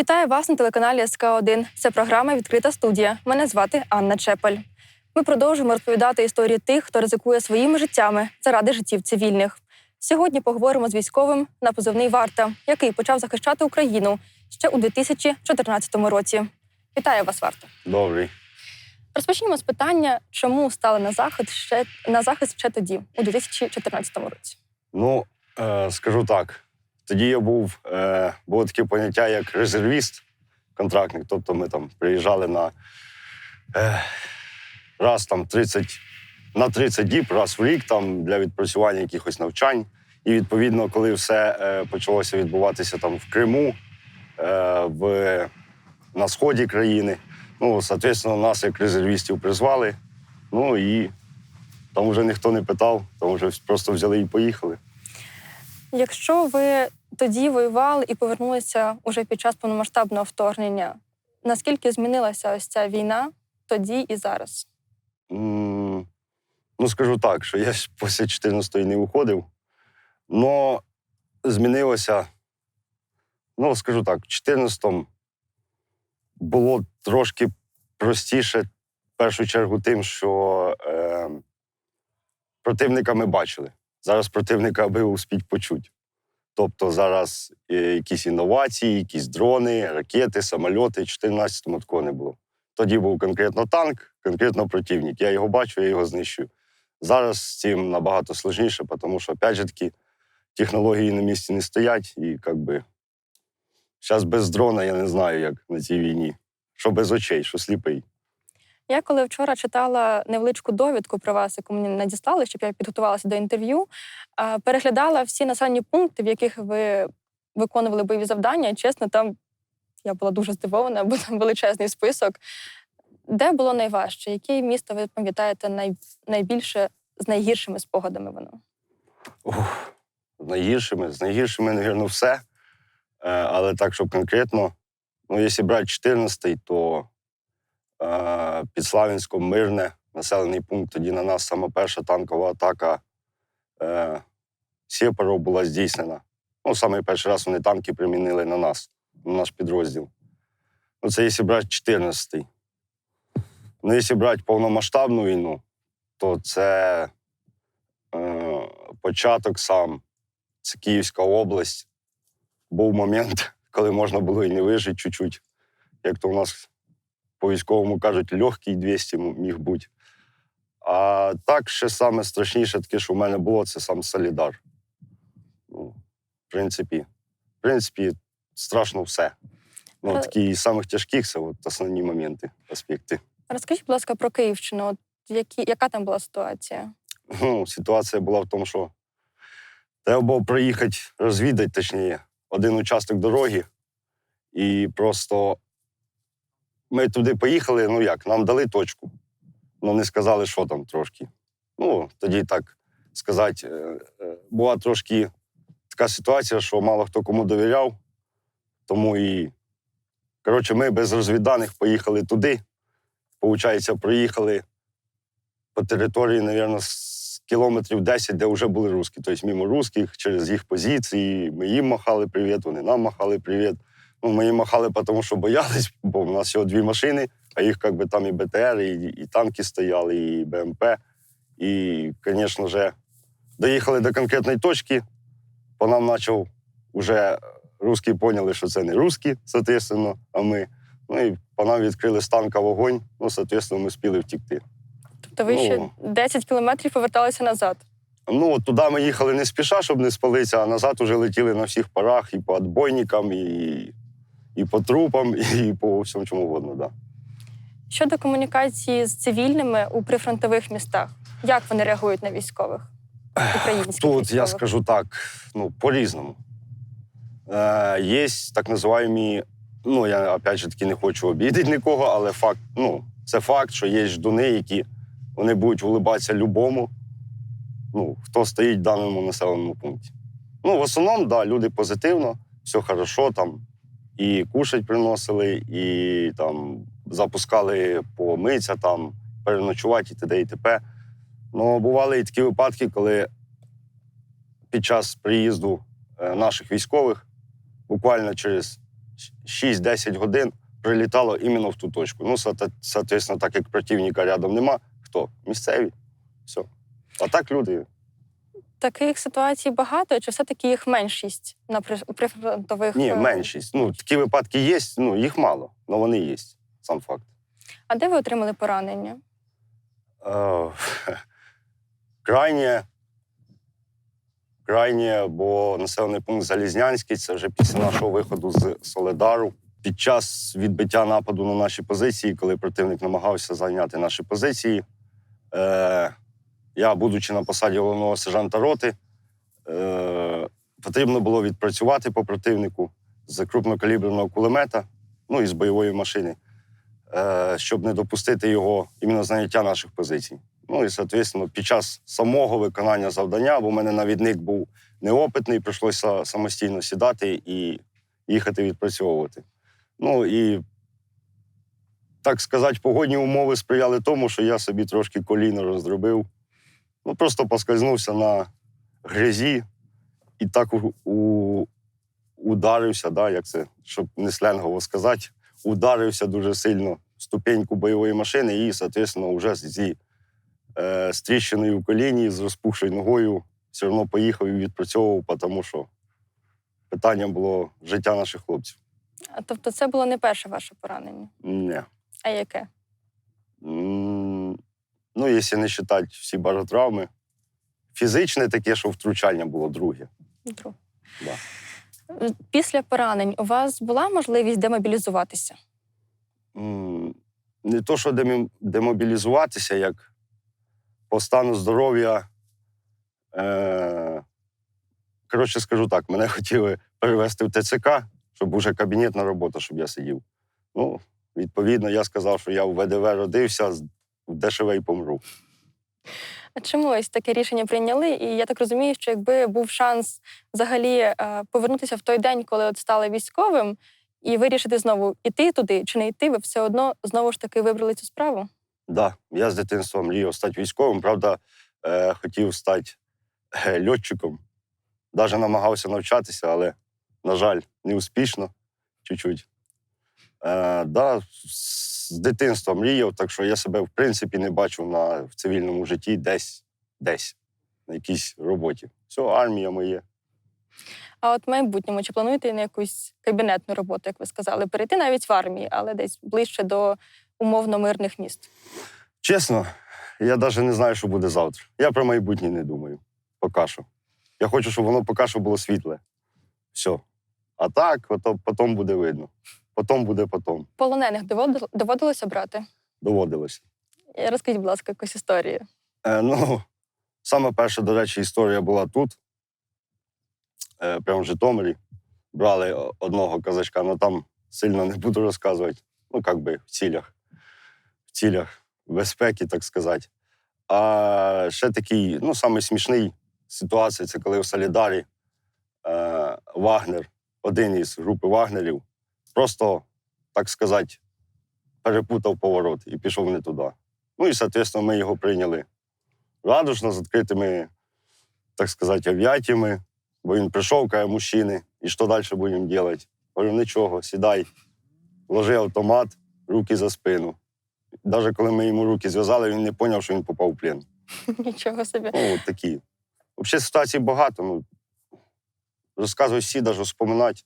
Вітаю вас на телеканалі СК 1 Це програма Відкрита студія. Мене звати Анна Чепель. Ми продовжуємо розповідати історії тих, хто ризикує своїми життями заради життів цивільних. Сьогодні поговоримо з військовим на позивний Варта, який почав захищати Україну ще у 2014 році. Вітаю вас, Варта. Добрий. Розпочнімо з питання, чому стали на захист ще на захист ще тоді, у 2014 році. Ну, е, скажу так. Тоді я був, е, було таке поняття, як резервіст, контрактник. Тобто ми там приїжджали на е, раз там 30, на 30 діб, раз в рік там, для відпрацювання якихось навчань. І відповідно, коли все е, почалося відбуватися там в Криму, е, в, на сході країни, ну, соответственно, нас як резервістів призвали. Ну і там вже ніхто не питав, там вже просто взяли і поїхали. Якщо ви тоді воювали і повернулися уже під час повномасштабного вторгнення, наскільки змінилася ось ця війна тоді і зараз? М, Ну, скажу так, що я після 14-ї не виходив. Но змінилося. Ну, скажу так, в 14-му було трошки простіше, в першу чергу, тим, що е, противника ми бачили. Зараз противника аби успіть почути. Тобто зараз е, якісь інновації, якісь дрони, ракети, самольоти. В 14-му такого не було. Тоді був конкретно танк, конкретно противник. Я його бачу, я його знищую. Зараз з цим набагато складніше, тому що, опять же таки, технології на місці не стоять, і як би зараз без дрона я не знаю, як на цій війні. Що без очей, що сліпий. Я коли вчора читала невеличку довідку про вас, яку мені надіслали, щоб я підготувалася до інтерв'ю, переглядала всі населені пункти, в яких ви виконували бойові завдання. Чесно, там я була дуже здивована, бо там величезний список. Де було найважче? Яке місто ви пам'ятаєте най... найбільше з найгіршими спогадами воно? Ух, з найгіршими, з найгіршими, напевно, все. Е, але так, щоб конкретно, ну, якщо брати 14-й, то під Славянськом мирне населений пункт, тоді на нас сама перша танкова атака е, Сєпаров була здійснена. Ну, саме перший раз вони танки примінили на нас, на наш підрозділ. Ну, це якщо брати 14-й. Ну, якщо брати повномасштабну війну, то це е, початок сам. Це Київська область. Був момент, коли можна було і не вижити чуть-чуть. Як то у нас по військовому кажуть, легкий 200 міг бути. А так, ще саме страшніше таке, що в мене було, це сам Солідар. Ну, в принципі, в принципі, страшно все. Ну, такі самих тяжких це от основні моменти, аспекти. Розкажіть, будь ласка, про Київщину. От які... Яка там була ситуація? Ну, ситуація була в тому, що треба було проїхати, розвідати, точніше, один участок дороги. І просто ми туди поїхали, ну як, нам дали точку. Ну, не сказали, що там трошки. Ну, тоді так сказати, е, е, була трошки така ситуація, що мало хто кому довіряв. Тому і, коротше, ми без розвідданих поїхали туди. Получається, проїхали по території, мабуть, з кілометрів 10, де вже були русські. Тобто мимо русських, через їх позиції. Ми їм махали привіт, вони нам махали привіт. Ну, ми їм махали, тому що боялись, бо в нас всього дві машини, а їх як би там і БТР, і, і танки стояли, і БМП. І, звісно ж, доїхали до конкретної точки, по нам почав вже русські поняли, що це не русські, соответственно, а ми. Ну і по нам відкрили з танка вогонь, ну, соответственно, ми спіли втікти. Тобто ви ще Ну. 10 кілометрів поверталися назад. Ну, от туди ми їхали не спіша, щоб не спалитися, а назад уже летіли на всіх парах і по отбойникам, і, і по трупам, і по всьому чому угодно. Да. Щодо комунікації з цивільними у прифронтових містах, як вони реагують на військових? Українських Тут військових? я скажу так: ну, по-різному. Е, є так називаємо, ну, я опять же таки не хочу обідати нікого, але факт, ну, це факт, що є ждуни, які вони будуть улибатися любому, ну, хто стоїть в даному населеному пункті. Ну, в основному, да, люди позитивно, все хорошо, там, і кушать приносили, і там запускали помитися, там, переночувати і т.д. і т.п. Ну, бували і такі випадки, коли під час приїзду е, наших військових буквально через 6-10 годин прилітало іменно в ту точку. Ну, соот- соответственно, так як противника рядом нема, хто? Місцеві. Все. А так люди. Таких ситуацій багато, чи все-таки їх меншість на прифронтових? Ні, е, меншість. Ну, такі випадки є, ну, їх мало, але вони є. Сам факт. А де ви отримали поранення? Е, Крайнє, крайнє, бо населений пункт Залізнянський це вже після нашого виходу з Соледару. Під час відбиття нападу на наші позиції, коли противник намагався зайняти наші позиції, е, я, будучи на посаді головного сержанта роти, е, потрібно було відпрацювати по противнику з крупнокаліберного кулемета, ну і з бойової машини е, щоб не допустити його іменно заняття наших позицій. Ну і, соответственно, під час самого виконання завдання, бо в мене навідник був неопитний, прийшлося самостійно сідати і їхати відпрацьовувати. Ну і, так сказати, погодні умови сприяли тому, що я собі трошки коліно роздробив. Ну, просто поскользнувся на грязі і так у, у, ударився, да, як це, щоб не сленгово сказати, ударився дуже сильно в ступеньку бойової машини і, соответственно, вже зі е, з тріщиною в коліні, з розпухшою ногою все одно поїхав і відпрацьовував, тому що питання було життя наших хлопців. А, Тобто це було не перше ваше поранення. Не. А яке? Ну, якщо не вважати всі баротравми. Фізичне таке, що втручання було друге. Друг. Да. Після поранень у вас була можливість демобілізуватися? М, Не то, що демобілізуватися, як по стану здоров'я. Е- коротше, скажу так, мене хотіли перевести в ТЦК, щоб уже кабінетна робота, щоб я сидів. Ну, відповідно, я сказав, що я в ВДВ родився, ДШВ і помру. А чому ось таке рішення прийняли? І я так розумію, що якби був шанс взагалі е, повернутися в той день, коли от стали військовим, і вирішити знову іти туди чи не йти, ви все одно знову ж таки вибрали цю справу. Да, я з дитинства мріяв стати військовим. Правда, е, хотів стати е, льотчиком. Навіть намагався навчатися, але, на жаль, не успішно чуть-чуть. Е, да, з дитинства мріяв, так що я себе, в принципі, не бачу на, в цивільному житті десь, десь, на якійсь роботі. Все, армія моє. А от в майбутньому чи плануєте на якусь кабінетну роботу, як ви сказали, перейти навіть в армії, але десь ближче до умовно мирних міст? Чесно, я навіть не знаю, що буде завтра. Я про майбутнє не думаю. Поки що. Я хочу, щоб воно поки що було світле. Все. А так, ото потім буде видно. Потім буде потім. Полонених доводилося брати? Доводилося. Е, Розкажіть, будь ласка, якусь історію. Е, ну, саме перша, до речі, історія була тут, е, прямо в Житомирі. Брали одного казачка, але там сильно не буду розказувати. Ну, як би, в цілях, в цілях безпеки, так сказати. А ще такий, ну, самий смішний ситуація це коли в Солідарі е, Вагнер, один із групи Вагнерів, просто, так сказати, перепутав поворот і пішов не туди. Ну і, соответственно, ми його прийняли радужно, з відкритими, так сказати, об'яттями. Бо він прийшов, каже, мужчини, і що далі будемо робити? Говорю, нічого, сідай, ложи автомат, руки за спину. Навіть коли ми йому руки зв'язали, він не зрозумів, що він попав в плен. Нічого собі. Ну, от такі. Взагалі ситуацій багато. Ну, розказую всі, навіть вспоминати.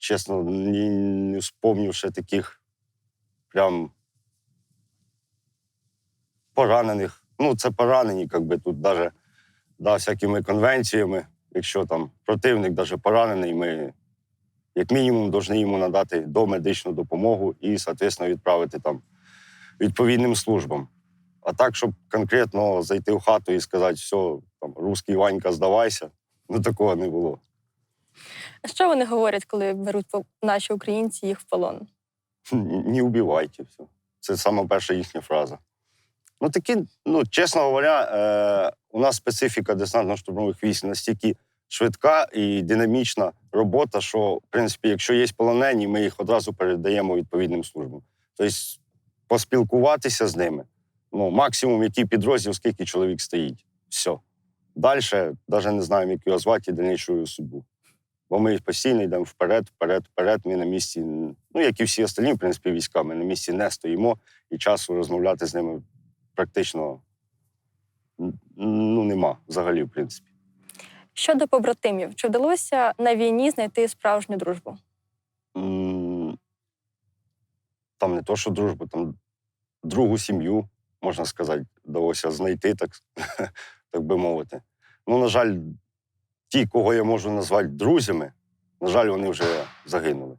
Чесно, не, не вспомнив ще таких прям поранених. Ну, це поранені, як би тут навіть да, всякими конвенціями. Якщо там противник навіть поранений, ми як мінімум повинні йому надати домедичну допомогу і, соответственно, відправити там відповідним службам. А так, щоб конкретно зайти в хату і сказати, все, там, русський Ванька, здавайся, ну такого не було. А що вони говорять, коли беруть наші українці їх в полон? Не убивайте. Все. Це сама перша їхня фраза. Ну, такі, ну, чесно говоря, е, у нас специфіка десантно-штурмових військ настільки швидка і динамічна робота, що, в принципі, якщо є полонені, ми їх одразу передаємо відповідним службам. Тобто поспілкуватися з ними. Ну, максимум, який підрозділ, скільки чоловік стоїть. Все. Далі навіть не знаємо, як його звати і дальнішу судьбу. Бо ми постійно йдемо вперед, вперед, вперед. Ми на місці, ну як і всі остальні, в принципі, війська, ми на місці не стоїмо, і часу розмовляти з ними практично ну, нема взагалі, в принципі. Щодо побратимів, чи вдалося на війні знайти справжню дружбу? Там не то, що дружба, там другу сім'ю, можна сказати, вдалося знайти, так, так би мовити. Ну, на жаль, ті, кого я можу назвати друзями, на жаль, вони вже загинули.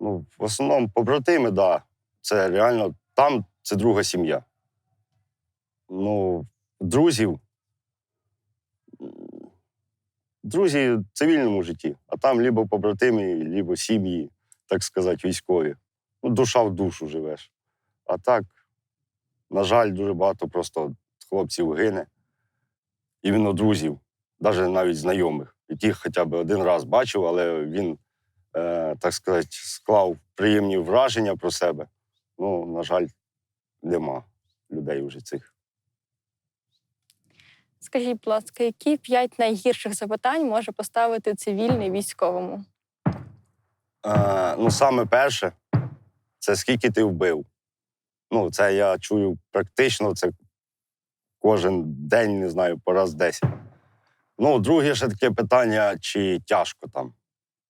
Ну, в основному побратими, так. Да, це реально там це друга сім'я. Ну, друзів. Друзі в цивільному житті, а там либо побратими, либо сім'ї, так сказати, військові. Ну, душа в душу живеш. А так, на жаль, дуже багато просто хлопців гине. Іменно друзів, навіть навіть знайомих, яких хоча б один раз бачив, але він, е, так сказати, склав приємні враження про себе. Ну, на жаль, нема людей вже цих. Скажіть, будь ласка, які п'ять найгірших запитань може поставити цивільний військовому? Е, ну, саме перше, це скільки ти вбив. Ну, це я чую практично, це кожен день, не знаю, по раз 10. Ну, друге ще таке питання, чи тяжко там.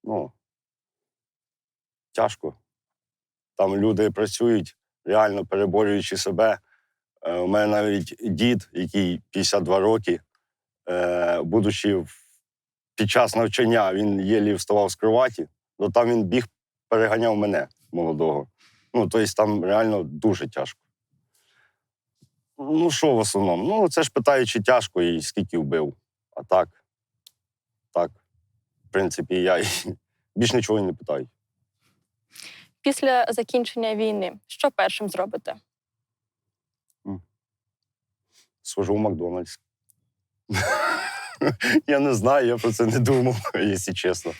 Ну, тяжко. Там люди працюють, реально переборюючи себе. Е, у мене навіть дід, який 52 роки, е, будучи під час навчання, він єлі вставав з кроваті, то там він біг, переганяв мене молодого. Ну, тобто там реально дуже тяжко. Ну, що в основному? Ну, це ж питають, чи тяжко і скільки вбив. А так, так. В принципі, я більш нічого не питаю. Після закінчення війни, що першим зробите? Схожу в Макдональдс. я не знаю, я про це не думав, якщо чесно.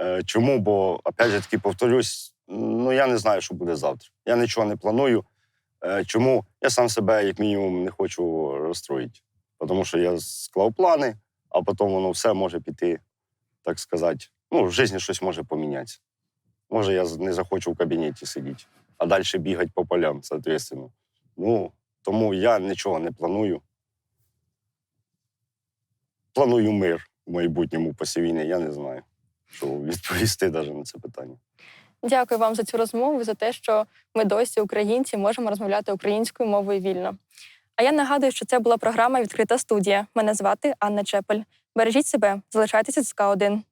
Е, Чому? Бо, опять же таки, повторюсь, ну я не знаю, що буде завтра. Я нічого не планую. Е, Чому? Я сам себе, як мінімум, не хочу розстроїти. Тому що я склав плани, а потім воно все може піти, так сказати. Ну, в житті щось може помінятися. Може, я не захочу в кабінеті сидіти, а далі бігати по полям, соответственно. Ну, тому я нічого не планую. Планую мир в майбутньому після війни. Я не знаю, що відповісти навіть на це питання. Дякую вам за цю розмову, за те, що ми досі, українці, можемо розмовляти українською мовою вільно. А я нагадую, що це була програма Відкрита студія. Мене звати Анна Чепель. Бережіть себе, залишайтеся з СК 1